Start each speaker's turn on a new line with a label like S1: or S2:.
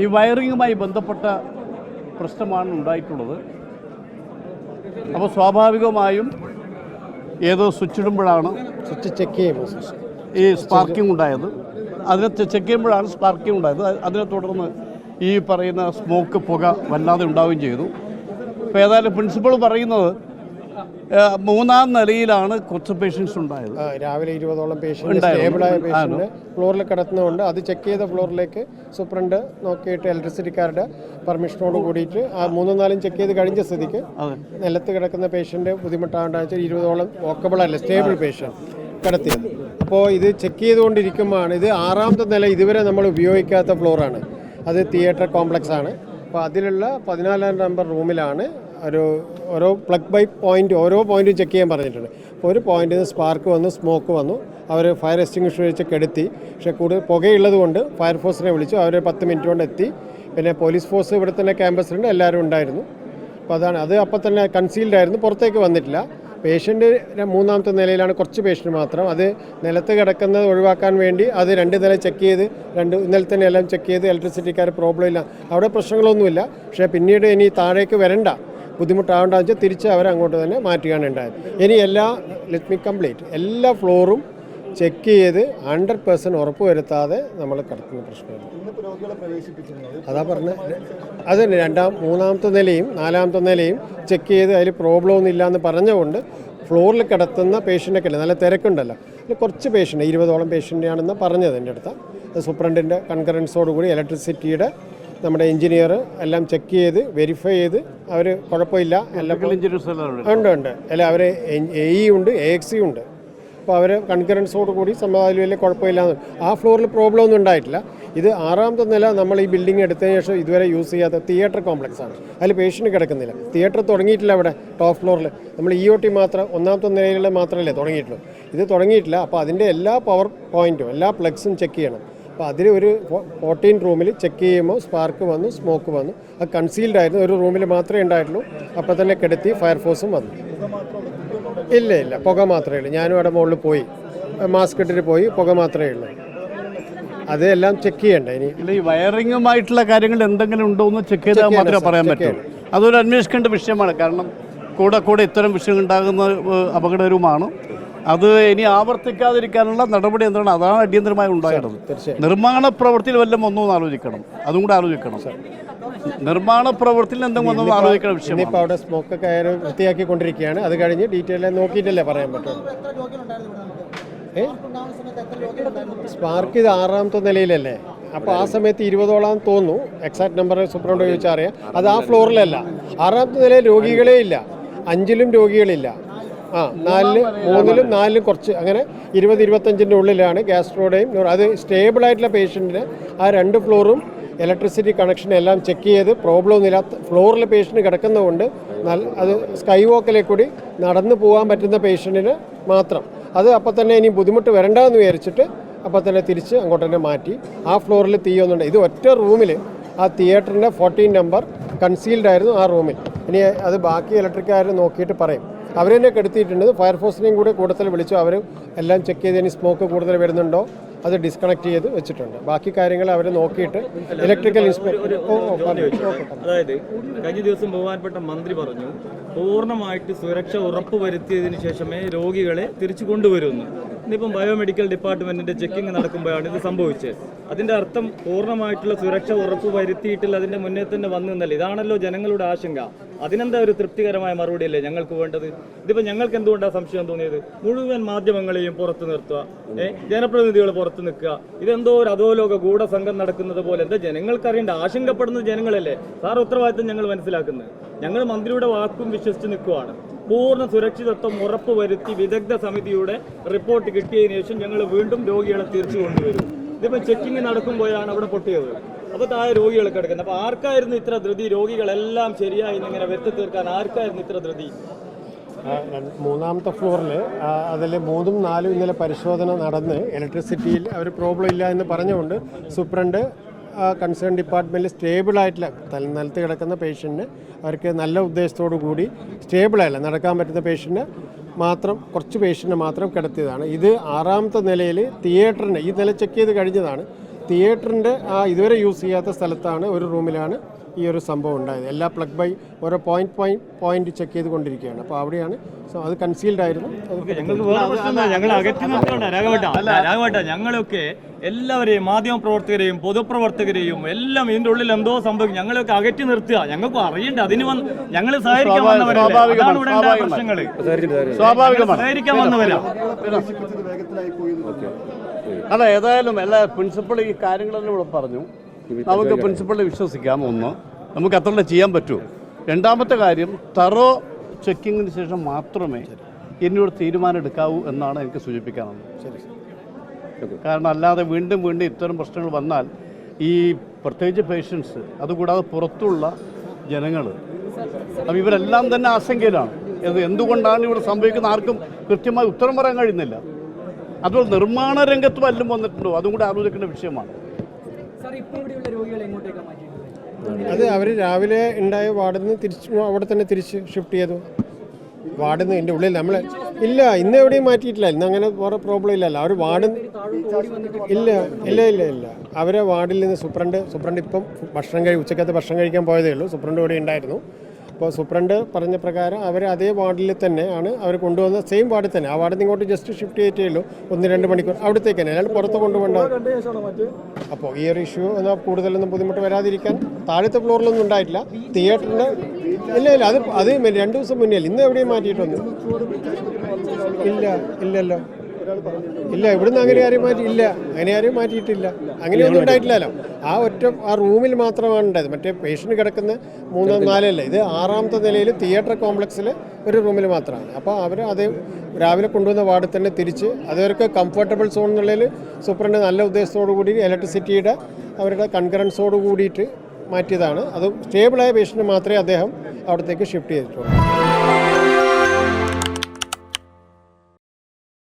S1: ഈ വയറിങ്ങുമായി ബന്ധപ്പെട്ട പ്രശ്നമാണ് ഉണ്ടായിട്ടുള്ളത്. അപ്പോൾ സ്വാഭാവികമായും ഏതോ സ്വിച്ച് ഇടുമ്പോഴാണ്
S2: സ്വിച്ച് ചെക്ക് ചെയ്യുമ്പോൾ
S1: ഈ സ്പാർക്കിംഗ് ഉണ്ടായത്. അതിനെ ചെക്ക് ചെയ്യുമ്പോഴാണ് സ്പാർക്കിംഗ് ഉണ്ടായത്. അത് അതിനെ തുടർന്ന് ഈ പറയുന്ന സ്മോക്ക് പുക വല്ലാതെ ഉണ്ടാവുകയും ചെയ്തു. അപ്പോൾ ഏതായാലും പ്രിൻസിപ്പൾ പറയുന്നത് മൂന്നാം നിലയിലാണ് കുറച്ച് പേഷ്യൻസ് ഉണ്ടായത്.
S2: രാവിലെ ഇരുപതോളം പേഷ്യന്റ്
S1: ഉണ്ടായിരുന്നു.
S2: സ്റ്റേബിളായ പേഷ്യന്റ് ഫ്ലോറിൽ കിടത്തുന്നതുകൊണ്ട് അത് ചെക്ക് ചെയ്ത ഫ്ലോറിലേക്ക് സൂപ്രണ്ട് നോക്കിയിട്ട് ഇലക്ട്രിസിറ്റിക്കാരുടെ പെർമിഷനോട് കൂടിയിട്ട് ആ മൂന്നും നാലും ചെക്ക് ചെയ്ത് കഴിഞ്ഞ സ്ഥിതിക്ക് നിലത്ത് കിടക്കുന്ന പേഷ്യന്റ് ബുദ്ധിമുട്ടാകേണ്ട വെച്ചാൽ ഇരുപതോളം വോക്കബിൾ അല്ല സ്റ്റേബിൾ പേഷ്യന്റ് കിടത്തിയത്. അപ്പോൾ ഇത് ചെക്ക് ചെയ്തുകൊണ്ടിരിക്കുമ്പോഴാണ് ഇത് ആറാമത്തെ നില ഇതുവരെ നമ്മൾ ഉപയോഗിക്കാത്ത ഫ്ലോറാണ് അത് തിയേറ്റർ കോംപ്ലക്സ് ആണ്. അപ്പോൾ അതിലുള്ള പതിനാലാം നമ്പർ റൂമിലാണ് ഒരു ഓരോ പ്ലഗ് ബൈ പോയിന്റ് ഓരോ പോയിന്റും ചെക്ക് ചെയ്യാൻ പറഞ്ഞിട്ടുണ്ട്. അപ്പോൾ ഒരു പോയിന്റിൽ നിന്ന് സ്പാർക്ക് വന്നു സ്മോക്ക് വന്നു. അവർ ഫയർ എക്സ്റ്റിംഗ്വിഷ് വെച്ച് കെടുത്തി. പക്ഷേ കൂടുതൽ പുകയുള്ളത് കൊണ്ട് ഫയർഫോഴ്സിനെ വിളിച്ചു. അവർ പത്ത് മിനിറ്റ് കൊണ്ട് എത്തി. പിന്നെ പോലീസ് ഫോഴ്സ് ഇവിടെ തന്നെ ക്യാമ്പസിലുണ്ട് എല്ലാവരും ഉണ്ടായിരുന്നു. അപ്പോൾ അതാണ്. അത് അപ്പോൾ തന്നെ കൺസീൽഡ് ആയിരുന്നു. പുറത്തേക്ക് വന്നിട്ടില്ല. പേഷ്യന്റ് മൂന്നാമത്തെ നിലയിലാണ് കുറച്ച് പേഷ്യന്റ് മാത്രം. അത് നിലത്ത് കിടക്കുന്നത് ഒഴിവാക്കാൻ വേണ്ടി അത് രണ്ട് നില ചെക്ക് ചെയ്ത് രണ്ട് ഇന്നലെ തന്നെ എല്ലാം ചെക്ക് ചെയ്ത് ഇലക്ട്രിസിറ്റിക്കാർ പ്രോബ്ലം ഇല്ല. അവിടെ പ്രശ്നങ്ങളൊന്നുമില്ല. പക്ഷേ പിന്നീട് ഇനി താഴേക്ക് വരണ്ട. ബുദ്ധിമുട്ടാവേണ്ട വെച്ചാൽ തിരിച്ച് അവരെ അങ്ങോട്ട് തന്നെ മാറ്റുകയാണ് ഉണ്ടായത്. ഇനി എല്ലാ ലെറ്റ് മി കംപ്ലീറ്റ് എല്ലാ ഫ്ലോറും ചെക്ക് ചെയ്ത് ഹൺഡ്രഡ് പെർസെന്റ് ഉറപ്പ് വരുത്താതെ നമ്മൾ കിടക്കുന്ന പ്രശ്നമില്ല അതാ പറഞ്ഞ അത് തന്നെ രണ്ടാം മൂന്നാമത്തെ നിലയും നാലാമത്തെ നിലയും ചെക്ക് ചെയ്ത് അതിൽ പ്രോബ്ലം ഒന്നും ഇല്ലയെന്ന് പറഞ്ഞുകൊണ്ട് ഫ്ലോറിൽ കിടത്തുന്ന പേഷ്യന്റൊക്കെ അല്ലേ നല്ല തിരക്കുണ്ടല്ലോ. അതിൽ കുറച്ച് പേഷ്യന്റ് ഇരുപതോളം പേഷ്യന്റാണെന്ന് പറഞ്ഞത് എന്റെ അടുത്ത്. സൂപ്രണ്ടിന്റെ കൺകറൻസോടുകൂടി ഇലക്ട്രിസിറ്റിയുടെ നമ്മുടെ എഞ്ചിനീയർ എല്ലാം ചെക്ക് ചെയ്ത് വെരിഫൈ ചെയ്ത് അവർ കുഴപ്പമില്ല.
S1: ഉണ്ട്.
S2: ഉണ്ട് അല്ല അവർ എ ഇ ഉണ്ട് എ എക്സ് ഉണ്ട്. അപ്പോൾ അവർ കൺകറൻസോട് കൂടി സമാധാനം വലിയ കുഴപ്പമില്ല ആ ഫ്ലോറിൽ പ്രോബ്ലം ഒന്നും ഉണ്ടായിട്ടില്ല. ഇത് ആറാമത്തെ നില നമ്മൾ ഈ ബിൽഡിംഗ് എടുത്തതിന് ശേഷം ഇതുവരെ യൂസ് ചെയ്യാത്ത തിയേറ്റർ കോംപ്ലക്സ് ആണ്. അതിൽ പേഷ്യന്റ് കിടക്കുന്നില്ല. തിയേറ്റർ തുടങ്ങിയിട്ടില്ല അവിടെ ടോപ്പ് ഫ്ലോറിൽ നമ്മൾ ഇ ഒ ടി മാത്രം ഒന്നാമത്തെ നിലയിൽ മാത്രമല്ലേ തുടങ്ങിയിട്ടുള്ളൂ. ഇത് തുടങ്ങിയിട്ടില്ല. അപ്പോൾ അതിന്റെ എല്ലാ പവർ പോയിന്റും എല്ലാ പ്ലഗ്സും ചെക്ക് ചെയ്യണം. അപ്പോൾ അതിൽ ഒരു ഫോർട്ടീൻ റൂമിൽ ചെക്ക് ചെയ്യുമ്പോൾ സ്പാർക്ക് വന്നു സ്മോക്ക് വന്നു. അത് കൺസീൽഡ് ആയിരുന്നു. ഒരു റൂമിൽ മാത്രമേ ഉണ്ടായിട്ടുള്ളൂ. അപ്പോൾ തന്നെ കിടത്തി ഫയർഫോഴ്സും വന്നു. ഇല്ല ഇല്ല. പുക മാത്രമേ ഉള്ളൂ. ഞാനും അവിടെ മുകളിൽ പോയി. മാസ്ക് ഇട്ടിട്ട് പോയി. പുക മാത്രമേ ഉള്ളൂ. അതെല്ലാം ചെക്ക് ചെയ്യണ്ട ഇനി?
S1: ഈ വയറിങ്ങുമായിട്ടുള്ള കാര്യങ്ങൾ എന്തെങ്കിലും ഉണ്ടോ എന്ന് ചെക്ക് ചെയ്താൽ മാത്രമേ പറയാൻ
S2: പറ്റുള്ളൂ.
S1: പറ്റൂ അതൊരു അന്വേഷിക്കേണ്ട വിഷയമാണ്. കാരണം കൂടെ കൂടെ ഇത്തരം വിഷയം ഉണ്ടാകുന്ന അപകടകരവുമാണ് അത് ഇനി ആവർത്തിക്കാതിരിക്കാനുള്ള നടപടി എന്താണ്? അതാണ് അടിയന്തരമായി ഉണ്ടായത് നിർമ്മാണ പ്രവൃത്തിയിൽ വല്ലതും ഒന്നും ആലോചിക്കണം. അതും കൂടെ ആലോചിക്കണം നിർമ്മാണ പ്രവൃത്തിയിൽ എന്തെങ്കിലും ഒന്നും ആലോചിക്കണം വിഷയം.
S2: ഇപ്പൊ അവിടെ സ്മോക്ക് ഒക്കെ വൃത്തിയാക്കി കൊണ്ടിരിക്കുകയാണ് അത് കഴിഞ്ഞ് ഡീറ്റെയിൽ നോക്കിയിട്ടല്ലേ പറയാൻ പറ്റും. സ്പാർക്ക് ഇത് ആറാമത്തെ നിലയിലല്ലേ? അപ്പോൾ ആ സമയത്ത് ഇരുപതോളം തോന്നുന്നു. എക്സാക്ട് നമ്പർ സൂപ്രണ്ട് ചോദിച്ചാൽ അറിയാം. അത് ആ ഫ്ലോറിലല്ല ആറാമത്തെ നിലയിൽ രോഗികളേ ഇല്ല. അഞ്ചിലും രോഗികളില്ല. ആ നാലിൽ മൂന്നിലും നാലിലും കുറച്ച് അങ്ങനെ ഇരുപത് ഇരുപത്തഞ്ചിന്റെ ഉള്ളിലാണ് ഗ്യാസ്ട്രോയുടെയും അത് സ്റ്റേബിൾ ആയിട്ടുള്ള പേഷ്യന്റിന് ആ രണ്ട് ഫ്ലോറും ഇലക്ട്രിസിറ്റി കണക്ഷൻ എല്ലാം ചെക്ക് ചെയ്ത് പ്രോബ്ലം ഒന്നുമില്ലാത്ത ഫ്ലോറിൽ പേഷ്യന്റ് കിടക്കുന്നതുകൊണ്ട് അത് സ്കൈ വോക്കിലെ കൂടി നടന്നു പോകാൻ പറ്റുന്ന പേഷ്യന്റിന് മാത്രം. അത് അപ്പം തന്നെ ഇനി ബുദ്ധിമുട്ട് വരണ്ടെന്ന് വിചാരിച്ചിട്ട് അപ്പം തന്നെ തിരിച്ച് അങ്ങോട്ട് തന്നെ മാറ്റി. ആ ഫ്ലോറിൽ തീയൊന്നുണ്ട് ഇത് ഒറ്റ റൂമിൽ ആ തിയേറ്ററിന്റെ ഫോർട്ടീൻ നമ്പർ കൺസീൽഡ് ആയിരുന്നു ആ റൂമിൽ. ഇനി അത് ബാക്കി ഇലക്ട്രിക്കാർ നോക്കിയിട്ട് പറയും. അവർ തന്നെ കെടുത്തിയിട്ടുണ്ട്. ഫയർഫോഴ്സിനെയും കൂടെ കൂടുതൽ വിളിച്ചു. അവർ എല്ലാം ചെക്ക് ചെയ്ത് ഇനി സ്മോക്ക് കൂടുതൽ വരുന്നുണ്ടോ അത് ഡിസ്കണക്ട് ചെയ്ത് വെച്ചിട്ടുണ്ട്. ബാക്കി കാര്യങ്ങൾ അവർ നോക്കിയിട്ട് ഇലക്ട്രിക്കൽ ഇൻസ്പെക്ടർ
S3: അതായത് കഴിഞ്ഞ ദിവസം ബഹുമാനപ്പെട്ട മന്ത്രി പറഞ്ഞു പൂർണമായിട്ട് സുരക്ഷ ഉറപ്പുവരുത്തിയതിനു ശേഷമേ രോഗികളെ തിരിച്ചു കൊണ്ടുവരുമെന്ന് ഇന്നിപ്പം ബയോമെഡിക്കൽ ഡിപ്പാർട്ട്മെന്റിന്റെ ചെക്കിംഗ് നടക്കുമ്പോഴാണ് ഇത് സംഭവിച്ചത്. അതിന്റെ അർത്ഥം പൂർണമായിട്ടുള്ള സുരക്ഷ ഉറപ്പ് വരുത്തിയിട്ടില്ല അതിന്റെ മുന്നേ തന്നെ വന്നു എന്നല്ല. ഇതാണല്ലോ ജനങ്ങളുടെ ആശങ്ക. അതിനെന്താ ഒരു തൃപ്തികരമായ മറുപടിയല്ലേ ഞങ്ങൾക്ക് വേണ്ടത്? ഇതിപ്പോ ഞങ്ങൾക്ക് എന്തുകൊണ്ടാണ് സംശയം തോന്നിയത്? മുഴുവൻ മാധ്യമങ്ങളെയും പുറത്തു നിർത്തുക. ജനപ്രതിനിധികൾ പുറത്തു നിൽക്കുക. ഇതെന്തോ ഒരു അധോലോക ഗൂഢസംഘം നടക്കുന്നത് പോലെ. എന്താ ജനങ്ങൾക്ക് അറിയേണ്ട ആശങ്കപ്പെടുന്നത് ജനങ്ങളല്ലേ? സാർ ഉത്തരവാദിത്തം ഞങ്ങൾ മനസ്സിലാക്കുന്നത്. ഞങ്ങൾ മന്ത്രിയുടെ വാക്കും വിശ്വസിച്ച് നിൽക്കുവാണ്. പൂർണ സുരക്ഷിതത്വം ഉറപ്പുവരുത്തി വിദഗ്ധ സമിതിയുടെ റിപ്പോർട്ട് കിട്ടിയതിനു ശേഷം ഞങ്ങൾ വീണ്ടും രോഗികളെ തിരിച്ചു കൊണ്ടുവരും. ഇതിപ്പോ ചെക്കിങ് നടക്കുമ്പോഴാണ് അവിടെ പൊട്ടിയത്. അപ്പൊ താഴെ രോഗികൾ കിടക്കുന്നത് അപ്പൊ ആർക്കായിരുന്നു ഇത്ര ധൃതി? രോഗികളെല്ലാം ശരിയായി ഇങ്ങനെ വെത്തി തീർക്കാൻ ആർക്കായിരുന്നു ഇത്ര ധൃതി?
S2: മൂന്നാമത്തെ ഫ്ലോറിൽ അതിൽ മൂന്നും നാലും ഇന്നലെ പരിശോധന നടന്ന് ഇലക്ട്രിസിറ്റിയിൽ അവർ പ്രോബ്ലം ഇല്ല എന്ന് പറഞ്ഞുകൊണ്ട് സൂപ്രണ്ട് കൺസേൺ ഡിപ്പാർട്ട്മെന്റിൽ സ്റ്റേബിൾ ആയിട്ടില്ല. തല നിലത്ത് കിടക്കുന്ന പേഷ്യന്റിന് അവർക്ക് നല്ല ഉദ്ദേശത്തോടു കൂടി സ്റ്റേബിളായില്ല നടക്കാൻ പറ്റുന്ന പേഷ്യന്റിന് മാത്രം കുറച്ച് പേഷ്യന്റിനെ മാത്രം കിടത്തിയതാണ്. ഇത് ആറാമത്തെ നിലയിൽ തിയേറ്ററിന് ഈ നില ചെക്ക് ചെയ്ത് കഴിഞ്ഞതാണ്. തിയേറ്ററിന്റെ ആ ഇതുവരെ യൂസ് ചെയ്യാത്ത സ്ഥലത്താണ് ഒരു റൂമിലാണ് ഈ ഒരു സംഭവം ഉണ്ടായത്. എല്ലാ പ്ലഗ് ബൈ ഓരോ പോയിന്റ് പോയിന്റ് പോയിന്റ് ചെക്ക് ചെയ്തുകൊണ്ടിരിക്കുകയാണ്. അപ്പോൾ അവിടെയാണ് സോ അത് കൺസീൽഡ് ആയിരുന്നു.
S3: ഞങ്ങൾക്ക് ഞങ്ങൾ അകറ്റി ഞങ്ങളൊക്കെ എല്ലാവരെയും മാധ്യമ പ്രവർത്തകരെയും പൊതുപ്രവർത്തകരെയും എല്ലാം ഇതിന്റെ ഉള്ളിൽ എന്തോ സംഭവിക്കും. ഞങ്ങളൊക്കെ അകറ്റി നിർത്തുക. ഞങ്ങൾക്ക് അറിയണ്ട. അതിന് വന്ന് ഞങ്ങൾ സഹകരിക്കാൻ വന്നവരാണ് ഇവിടെ
S1: പ്രശ്നങ്ങൾ
S3: സഹകരിക്കാൻ വന്നവരാ.
S1: അല്ല ഏതായാലും എല്ലാ പ്രിൻസിപ്പൾ ഈ കാര്യങ്ങളെല്ലാം ഇവിടെ പറഞ്ഞു. നമുക്ക് പ്രിൻസിപ്പളിനെ വിശ്വസിക്കാം ഒന്ന്. നമുക്ക് അത്ര ചെയ്യാൻ പറ്റൂ. രണ്ടാമത്തെ കാര്യം തറോ ചെക്കിങ്ങിന് ശേഷം മാത്രമേ എന്നോട് തീരുമാനം എടുക്കാവൂ എന്നാണ് എനിക്ക് സൂചിപ്പിക്കാനുള്ളത്. കാരണം അല്ലാതെ വീണ്ടും വീണ്ടും ഇത്തരം പ്രശ്നങ്ങൾ വന്നാൽ ഈ പ്രത്യേകിച്ച് പേഷ്യൻസ് അതുകൂടാതെ പുറത്തുള്ള ജനങ്ങൾ അപ്പം ഇവരെല്ലാം തന്നെ ആശങ്കയിലാണ്. ഇത് എന്തുകൊണ്ടാണ് ഇവിടെ സംഭവിക്കുന്ന ആർക്കും കൃത്യമായി ഉത്തരം പറയാൻ കഴിയുന്നില്ല. അതുപോലെ നിർമ്മാണ രംഗത്ത് വല്ലതും വന്നിട്ടുണ്ടോ? അതും കൂടെ ആലോചിക്കേണ്ട വിഷയമാണ്.
S2: അത് അവർ രാവിലെ ഉണ്ടായ വാർഡിൽ നിന്ന് തിരിച്ച് അവിടെ തന്നെ തിരിച്ച് ഷിഫ്റ്റ് ചെയ്തു. നിന്ന് എന്റെ ഉള്ളിൽ നമ്മൾ ഇല്ല ഇന്ന് എവിടെയും മാറ്റിയിട്ടില്ല. ഇന്ന് അങ്ങനെ വേറെ പ്രോബ്ലം ഇല്ലല്ലോ. അവർ വാർഡ് ഇല്ല ഇല്ല ഇല്ല ഇല്ല. അവരെ വാർഡിൽ നിന്ന് സൂപ്രണ്ട് സൂപ്രണ്ട് ഇപ്പം ഭക്ഷണം കഴി ഉച്ചക്കത്തെ ഭക്ഷണം കഴിക്കാൻ പോയതേ ഉള്ളൂ. സൂപ്രണ്ട് ഇവിടെ ഉണ്ടായിരുന്നു. അപ്പോൾ സൂപ്രണ്ട് പറഞ്ഞ പ്രകാരം അവർ അതേ വാർഡിൽ തന്നെ ആണ് അവർ കൊണ്ടുവന്ന സെയിം വാർഡിൽ തന്നെ. ആ വാർഡിൽ ഇങ്ങോട്ട് ജസ്റ്റ് ഷിഫ്റ്റ് ചെയ്തിട്ടേ ഉള്ളൂ ഒന്ന് രണ്ട് മണിക്കൂർ അവിടത്തേക്ക് തന്നെ. അയാൾ പുറത്ത് കൊണ്ടുപോകേണ്ട. അപ്പോൾ ഈ ഒരു ഇഷ്യൂ എന്നാൽ കൂടുതലൊന്നും ബുദ്ധിമുട്ട് വരാതിരിക്കാൻ താഴത്തെ ഫ്ലോറിലൊന്നും ഉണ്ടായിട്ടില്ല. തിയേറ്ററിന്റെ ഇല്ല ഇല്ല അത് അത് രണ്ട് ദിവസം മുന്നേ. ഇന്ന് എവിടെയും മാറ്റിയിട്ടൊന്നും. ഇല്ല ഇല്ലല്ലോ. ഇല്ല ഇവിടുന്ന് അങ്ങനെ ആരെയും മാറ്റി ഇല്ല അങ്ങനെ ആരെയും മാറ്റിയിട്ടില്ല. അങ്ങനെയൊന്നും ഉണ്ടായിട്ടില്ലല്ലോ. ആ ഒറ്റ ആ റൂമിൽ മാത്രമാണ് ഉണ്ടായത്. മറ്റേ പേഷ്യന്റ് കിടക്കുന്ന മൂന്നോ നാലല്ല ഇത് ആറാമത്തെ നിലയിൽ തിയേറ്റർ കോംപ്ലക്സിൽ ഒരു റൂമിൽ മാത്രമാണ്. അപ്പോൾ അവർ അത് രാവിലെ കൊണ്ടുവന്ന വാർഡിൽ തന്നെ തിരിച്ച് അതവർക്ക് കംഫർട്ടബിൾ സോൺ എന്നുള്ളതിൽ സൂപ്രണ്ട് നല്ല ഉദ്ദേശത്തോടു കൂടി ഇലക്ട്രിസിറ്റിയുടെ അവരുടെ കൺകറൻസോട് കൂടിയിട്ട് മാറ്റിയതാണ്. അത് സ്റ്റേബിളായ പേഷ്യന്റ് മാത്രമേ അദ്ദേഹം അവിടത്തേക്ക് ഷിഫ്റ്റ് ചെയ്തിട്ടുള്ളൂ.